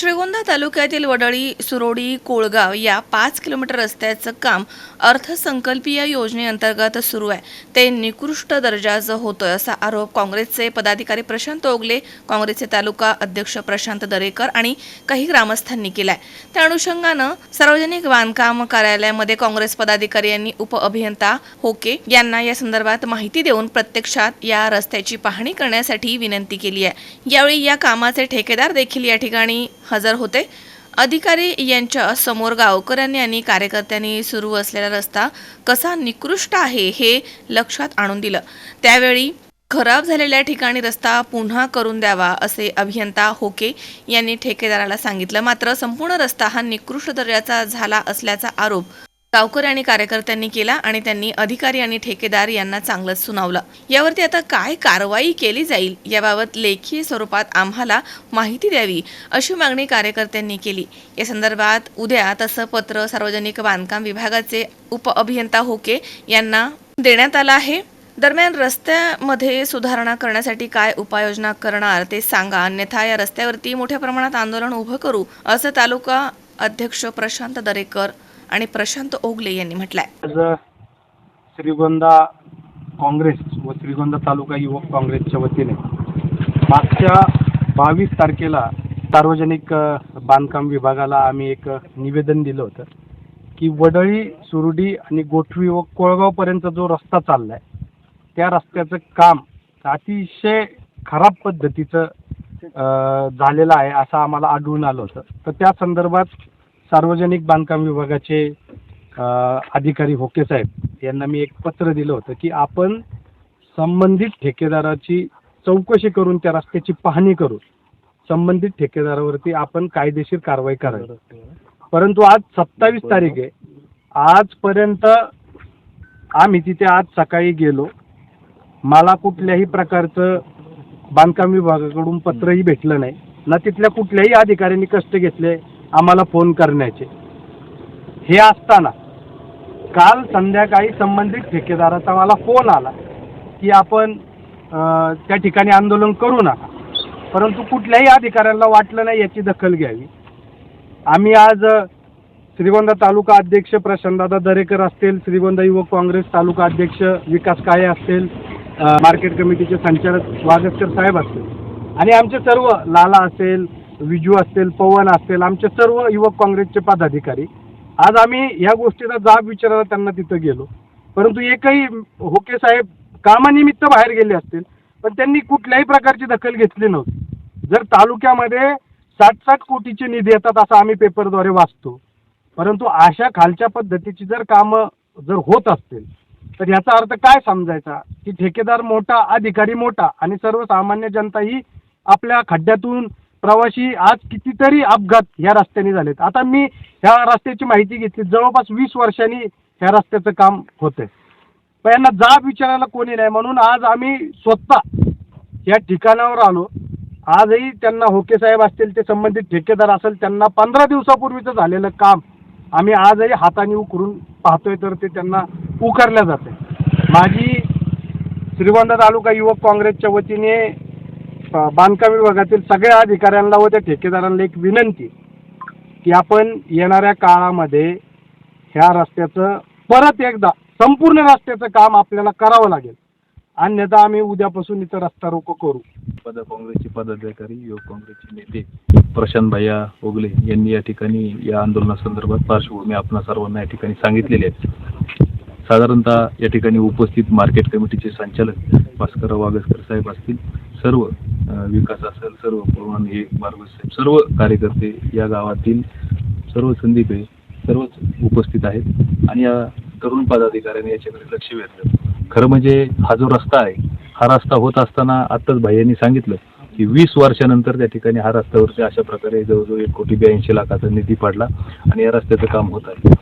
श्रीगोंदा तालुक्यातील वडळी सुरोडी कोळगाव या पाच किलोमीटर रस्त्याचं काम अर्थसंकल्पीय योजनेअंतर्गत सुरू आहे. ते निकृष्ट दर्जाचं होतोय असा आरोप काँग्रेसचे पदाधिकारी प्रशांत ओगले काँग्रेसचे तालुका अध्यक्ष प्रशांत दरेकर आणि काही ग्रामस्थांनी केलाय. त्या अनुषंगानं सार्वजनिक बांधकाम कार्यालयामध्ये काँग्रेस पदाधिकारी यांनी उपअभियंता होके यांना या संदर्भात माहिती देऊन प्रत्यक्षात या रस्त्याची पाहणी करण्यासाठी विनंती केली आहे. यावेळी या कामाचे ठेकेदार देखील या ठिकाणी हजर होते. अधिकारी यांच्या समोर गावकऱ्यांनी आणि कार्यकर्त्यांनी सुरू असलेला रस्ता कसा निकृष्ट आहे हे लक्षात आणून दिलं. त्यावेळी खराब झालेल्या ठिकाणी रस्ता पुन्हा करून द्यावा असे अभियंता होके यांनी ठेकेदाराला सांगितलं. मात्र संपूर्ण रस्ता हा निकृष्ट दर्जाचा झाला असल्याचा आरोप गावकर आणि कार्यकर्त्यांनी केला आणि त्यांनी अधिकारी आणि ठेकेदार यांना चांगलंच सुनावलं. यावरती आता काय कारवाई केली जाईल याबाबत लेखी स्वरूपात आम्हाला माहिती द्यावी अशी मागणी कार्यकर्त्यांनी केली. या संदर्भात उद्या तसं पत्र सार्वजनिक बांधकाम विभागाचे उप अभियंता होके यांना देण्यात आलं आहे. दरम्यान रस्त्यामध्ये सुधारणा करण्यासाठी काय उपाययोजना करणार ते सांगा. अन्यथा या रस्त्यावरती मोठ्या प्रमाणात आंदोलन उभं करू असं तालुका अध्यक्ष प्रशांत दरेकर आणि प्रशांत ओगले यांनी म्हटलंय. श्रीगोंदा काँग्रेस व श्रीगोंदा तालुका युवक काँग्रेसच्या वतीने मागच्या बावीस तारखेला सार्वजनिक बांधकाम विभागाला आम्ही एक निवेदन दिलं होतं की वडळी सुरडी आणि गोठवी व कोळगावपर्यंत जो रस्ता चाललाय त्या रस्त्याचं काम अतिशय खराब पद्धतीचं झालेलं आहे असं आम्हाला आढळून आलं होतं. तर त्या संदर्भात सार्वजनिक बांधकाम विभागाचे अधिकारी होके साहेब यांना मी एक पत्र दिलं होतं की आपण संबंधित ठेकेदाराची चौकशी करून त्या रस्त्याची पाहणी करून संबंधित ठेकेदारावरती आपण कायदेशीर कारवाई करावी. परंतु आज सत्तावीस तारीख आहे. आजपर्यंत आम्ही तिथे आज सकाळी गेलो. मला कुठल्याही प्रकारचं बांधकाम विभागाकडून पत्रही भेटलं नाही. ना तिथल्या कुठल्याही अधिकाऱ्यांनी कष्ट घेतले. आम्हाला फोन करण्याचे. हे असताना काल संध्याकाळी संबंधित ठेकेदाराचा मला फोन आला की आपण त्या ठिकाणी आंदोलन करू नका. परंतु कुठल्याही अधिकाऱ्यांना वाटलं नाही याची दखल घ्यावी. आम्ही आज श्रीगोंदा तालुका अध्यक्ष प्रशांतदादा दरेकर असतील श्रीगोंदा युवक काँग्रेस तालुका अध्यक्ष विकास काळे असतील मार्केट कमिटीचे संचालक वागस्कर साहेब असतील आणि आमचे सर्व लाला असेल विजू असतील पवन असतील आमचे सर्व युवक काँग्रेसचे पदाधिकारी. आज आम्ही ह्या गोष्टीचा जाब विचारायला त्यांना तिथं गेलो. परंतु एकही होके साहेब कामानिमित्त बाहेर गेले असतील पण त्यांनी कुठल्याही प्रकारची दखल घेतली नव्हती. जर तालुक्यामध्ये साठ साठ कोटीचे निधी येतात असं आम्ही पेपरद्वारे वाचतो. परंतु अशा खालच्या पद्धतीची जर कामं जर होत असतील तर याचा अर्थ काय समजायचा? की ठेकेदार मोठा अधिकारी मोठा आणि सर्वसामान्य जनता ही आपल्या खड्ड्यातून प्रवाशी आज कितीतरी अपघात ह्या रस्त्याने झालेत. आता मी ह्या रस्त्याची माहिती घेतली. जवळपास वीस वर्षांनी ह्या रस्त्याचं काम होतंय. पण यांना जाब विचारायला कोणी नाही. म्हणून आज आम्ही स्वतः या ठिकाणावर आलो. आजही त्यांना होके साहेब असतील ते संबंधित ठेकेदार असेल त्यांना पंधरा दिवसापूर्वीचं झालेलं काम आम्ही आजही हाताने उकरून पाहतोय तर ते त्यांना उकरल्या जाते माझी श्रीगोंदा तालुका युवक काँग्रेसच्या वतीने बांधकाम विभागातील सगळ्या अधिकाऱ्यांना व त्या ठेकेदारांना एक विनंती की आपण येणाऱ्या काळामध्ये ह्या रस्त्याचं परत एकदा संपूर्ण रस्त्याचं काम आपल्याला करावं लागेल. अन्यथा आम्ही उद्यापासून इथं रस्ता रोको करू. पद काँग्रेसचे पदाधिकारी युवक काँग्रेसचे नेते प्रशांत भैया ओगले यांनी या ठिकाणी या आंदोलनासंदर्भात पार्श्वभूमी आपणा सर्वांना या ठिकाणी सांगितलेली आहे. साधारणतः या ठिकाणी उपस्थित मार्केट कमिटीचे संचालक भास्कर वागसकर साहेब असतील. सर्व विकास असेल सर्व पवन हे बारबस साहेब सर्व कार्यकर्ते या गावातील सर्व संदीप हे सर्वच उपस्थित आहेत. आणि या तरुण पदाधिकाऱ्यांनी याच्याकडे लक्ष वेधलं. खरं म्हणजे हा जो रस्ता आहे हा रस्ता होत असताना आत्ताच भाई सांगितलं की वीस वर्षानंतर त्या ठिकाणी हा रस्त्यावरती अशा प्रकारे जवळजवळ एक कोटी ब्याऐंशी लाखाचा निधी पडला आणि या रस्त्याचं काम होत आहे.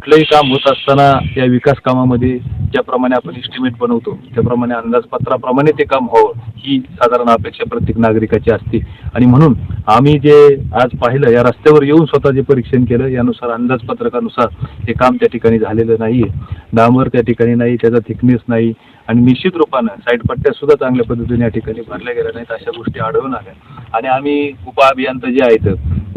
कुठलंही काम होत असताना या विकास कामामध्ये ज्याप्रमाणे आपण इस्टिमेट बनवतो त्याप्रमाणे अंदाजपत्राप्रमाणे ते काम व्हावं ही साधारण अपेक्षा प्रत्येक नागरिकाची असते. आणि म्हणून आम्ही जे आज पाहिलं या रस्त्यावर येऊन स्वतः जे परीक्षण केलं यानुसार अंदाजपत्रकानुसार हे काम त्या ठिकाणी झालेलं नाहीये. डांबर त्या ठिकाणी नाही त्याचा थिकनेस नाही आणि निश्चित रूपानं साईड पट्ट्या सुद्धा चांगल्या पद्धतीने या ठिकाणी भरल्या गेल्या नाहीत अशा गोष्टी आढळून आल्या. आणि आम्ही उपअभियंता जे आहेत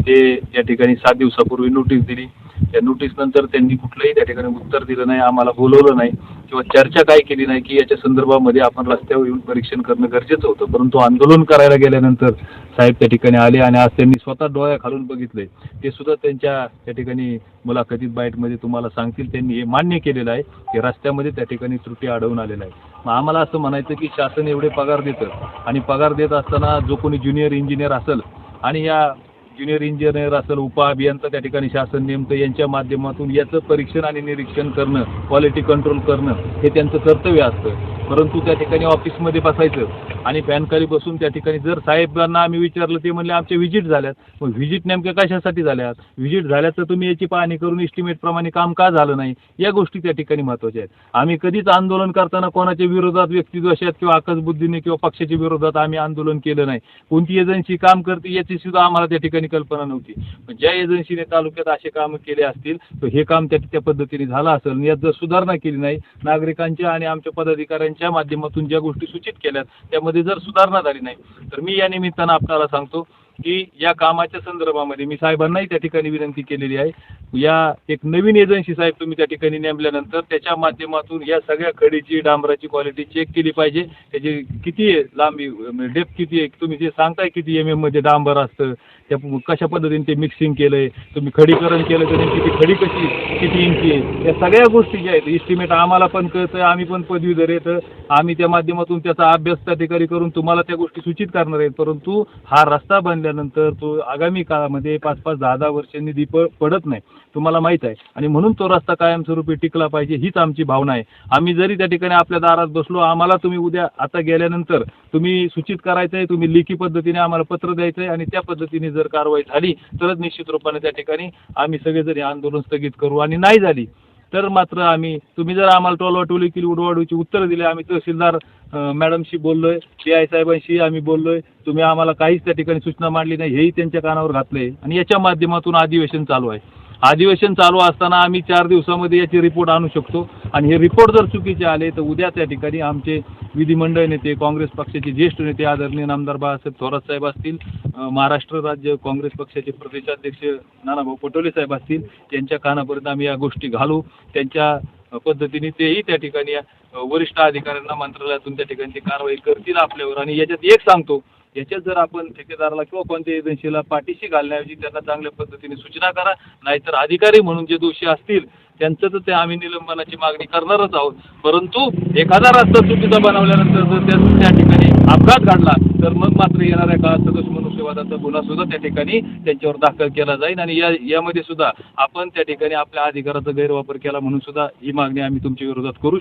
ते या ठिकाणी सात दिवसापूर्वी नोटीस दिली. त्या नोटीस नंतर त्यांनी कुठलंही त्या ठिकाणी उत्तर दिलं नाही आम्हाला बोलवलं नाही किंवा चर्चा काय केली नाही की याच्या संदर्भामध्ये आपण रस्त्यावर येऊन परीक्षण करणं गरजेचं होतं. परंतु आंदोलन करायला गेल्यानंतर साहेब त्या ठिकाणी आले आणि आज त्यांनी स्वतः डोळ्या खालून बघितले. ते सुद्धा त्यांच्या त्या ठिकाणी मुलाखतीत बाईटमध्ये तुम्हाला सांगतील. त्यांनी हे मान्य केलेलं आहे की रस्त्यामध्ये त्या ठिकाणी त्रुटी आढळून आलेला आहे मग आम्हाला असं म्हणायचं की शासन एवढे पगार देतं आणि पगार देत असताना जो कोणी ज्युनियर इंजिनियर असेल आणि या ज्युनियर इंजिनियर असेल उपअभियंता त्या ठिकाणी शासन नेमतं यांच्या माध्यमातून याचं परीक्षण आणि निरीक्षण करणं क्वालिटी कंट्रोल करणं हे त्यांचं कर्तव्य असतं. परंतु त्या ठिकाणी ऑफिसमध्ये बसायचं आणि पॅनखाली बसून त्या ठिकाणी जर साहेबांना आम्ही विचारलं ते म्हणले आमच्या व्हिजिट झाल्यात. मग व्हिजिट नेमक्या कशासाठी झाल्यात? व्हिजिट झाल्यात तर तुम्ही याची पाहणी करून इस्टिमेटप्रमाणे काम का झालं नाही? या गोष्टी त्या ठिकाणी महत्त्वाच्या आहेत. आम्ही कधीच आंदोलन करताना कोणाच्या विरोधात व्यक्तिद्वेषात किंवा आकसबुद्धीने किंवा पक्षाच्या विरोधात आम्ही आंदोलन केलं नाही. कोणती एजन्सी काम करते याची सुद्धा आम्हाला त्या ठिकाणी कल्पना नव्हती. पण ज्या एजन्सीने तालुक्यात असे कामं केले असतील तर हे काम त्या त्या पद्धतीने झालं असेल. यात जर सुधारणा केली नाही नागरिकांच्या आणि आमच्या पदाधिकाऱ्यांच्या माध्यमातून ज्या गोष्टी सूचित केल्यात त्यामध्ये जर सुधारणा झाली नाही तर मी या निमित्तानं आपल्याला सांगतो की या कामाच्या संदर्भामध्ये मी साहेबांनाही त्या ठिकाणी विनंती केलेली आहे. या एक नवीन एजन्सी साहेब तुम्ही त्या ठिकाणी नेमल्यानंतर त्याच्या माध्यमातून या सगळ्या खडीची डांबराची क्वालिटी चेक केली पाहिजे. त्याची किती आहे लांबी म्हणजे डेप्थ किती आहे? तुम्ही जे सांगताय किती एम एममध्ये डांबर असतं त्या कशा पद्धतीने ते मिक्सिंग केलं आहे तुम्ही खडीकरण केलं तर किती खडी कशी किती इंची आहे? या सगळ्या गोष्टी ज्या आहेत इस्टिमेट आम्हाला पण कळतं आम्ही पण पदवीधर आहेत. आम्ही त्या माध्यमातून त्याचा अभ्यास त्या ठिकाणी करून तुम्हाला त्या गोष्टी सूचित करणार आहेत. परंतु हा रस्ता आणल्यानंतर तो आगामी काळामध्ये पाच पाच दहा दहा वर्षांनी दीप पडत नाही. तुम्हाला माहीत आहे. आणि म्हणून तो रस्ता कायमस्वरूपी टिकला पाहिजे हीच आमची भावना आहे. आम्ही जरी त्या ठिकाणी आपल्या दारात बसलो आम्हाला तुम्ही उद्या आता गेल्यानंतर तुम्ही सूचित करायचं आहे तुम्ही लेखी पद्धतीने आम्हाला पत्र द्यायचं आहे आणि त्या पद्धतीने जर कारवाई झाली तरच निश्चित रूपाने त्या ठिकाणी आम्ही सगळेजण हे आंदोलन स्थगित करू. आणि नाही झाली तर मात्र आम्ही तुम्ही जर आम्हाला टोलवाटोली केली उडवाडूची उत्तरं दिली आम्ही तहसीलदार मॅडमशी मॅडमशी बोललोय पी आय साहेबांशी आम्ही बोललोय तुम्ही आम्हाला काहीच त्या ठिकाणी सूचना मांडली नाही हेही त्यांच्या कानावर घातलंय. आणि याच्या माध्यमातून अधिवेशन चालू आहे. अधिवेशन चालू असताना आम्ही चार दिवसामध्ये याची रिपोर्ट आणू शकतो. आणि हे रिपोर्ट जर चुकीचे आले तर उद्या त्या ठिकाणी आमचे विधिमंडळ नेते काँग्रेस पक्षाचे ज्येष्ठ नेते आदरणीय नामदार बाळासाहेब थोरात साहेब असतील महाराष्ट्र राज्य काँग्रेस पक्षाचे प्रदेशाध्यक्ष नानाभाऊ पटोले साहेब असतील त्यांच्या कानापर्यंत आम्ही या गोष्टी घालू. त्यांच्या पद्धतीने तेही त्या ठिकाणी वरिष्ठ अधिकाऱ्यांना मंत्रालयातून त्या ठिकाणी कारवाई करतील आपल्यावर. आणि याच्यात एक सांगतो याच्यात जर आपण ठेकेदाराला किंवा कोणत्या एजन्सीला पाठीशी घालण्याऐवजी त्यांना चांगल्या पद्धतीने सूचना करा नाहीतर अधिकारी म्हणून जे दोषी असतील त्यांचं तर ते आम्ही निलंबनाची मागणी करणारच आहोत. परंतु एखादा रस्ता चुकीचा बनवल्यानंतर जर त्या त्या ठिकाणी अपघात घडला तर मग मात्र येणाऱ्या काळात सदोष मनुष्यवादाचा गुन्हा सुद्धा त्या ठिकाणी त्यांच्यावर दाखल केला जाईल आणि या यामध्ये सुद्धा आपण त्या ठिकाणी आपल्या अधिकाराचा गैरवापर केला म्हणून सुद्धा ही मागणी आम्ही तुमच्या विरोधात करू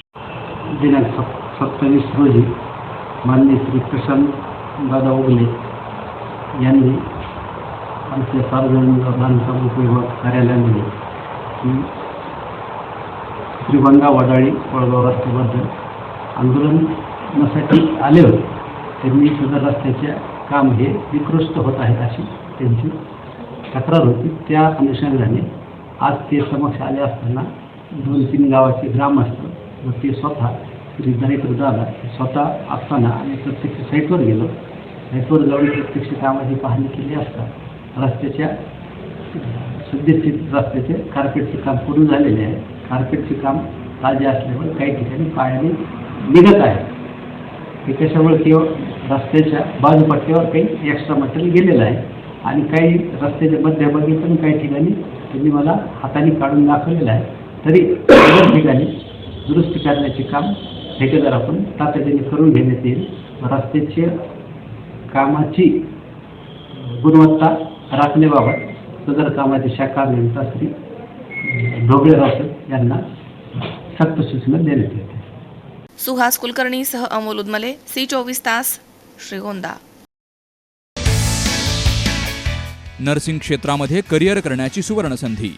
दिनांक सत्तावीस रोजी माननीय श्री प्रशांत दादा उगले यांनी आमच्या सार्वजनिक बांधकाम उपयोग कार्यालयामध्ये की श्रीगोंदा वडाळी वडगाव रस्त्याबद्दल आंदोलनासाठी आले होते त्यांनी सदर रस्त्याचे काम हे निकृष्ट होत आहे अशी त्यांची तक्रार होती. त्या अनुषंगाने आज ते समक्ष आले असताना दोन तीन गावाचे ग्रामस्थ व ते स्वतः श्री दरेकर स्वतः असताना आम्ही प्रत्यक्ष साईटवर गेलो. साईटवर जाऊन प्रत्यक्ष कामाची पाहणी केली असता रस्त्याच्या सद्यस्थित रस्त्याचे कार्पेटचे काम पूर्ण झालेले आहे. कार्पेटचे काम ताजे असल्यामुळे काही ठिकाणी पायाने निघत आहे. हे कशामुळे किंवा रस्त्याच्या बाजूपट्ट्यावर काही एक्स्ट्रा मटेरियल गेलेलं आहे आणि काही रस्त्याच्या मध्यभागी पण काही ठिकाणी त्यांनी मला हाताने काढून दाखवलेलं आहे. तरी ठिकाणी दुरुस्ती करण्याचे काम ठेकेदाराकडून तातडीने करून घेण्यात येईल रस्त्याच्या कामाची गुणवत्ता राखण्याबाबत सदर कामाची शाखा अभियंता श्री ढोबळे रावसाहेब यांना सक्त सूचना देण्यात येते. सुहास कुलकर्णीसह अमोल उदमले सी चोवीस तास श्रीगोंदा. नर्सिंग क्षेत्रामध्ये करिअर करण्याची सुवर्णसंधी.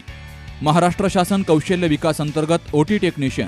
महाराष्ट्र शासन कौशल्य विकास अंतर्गत O T technician.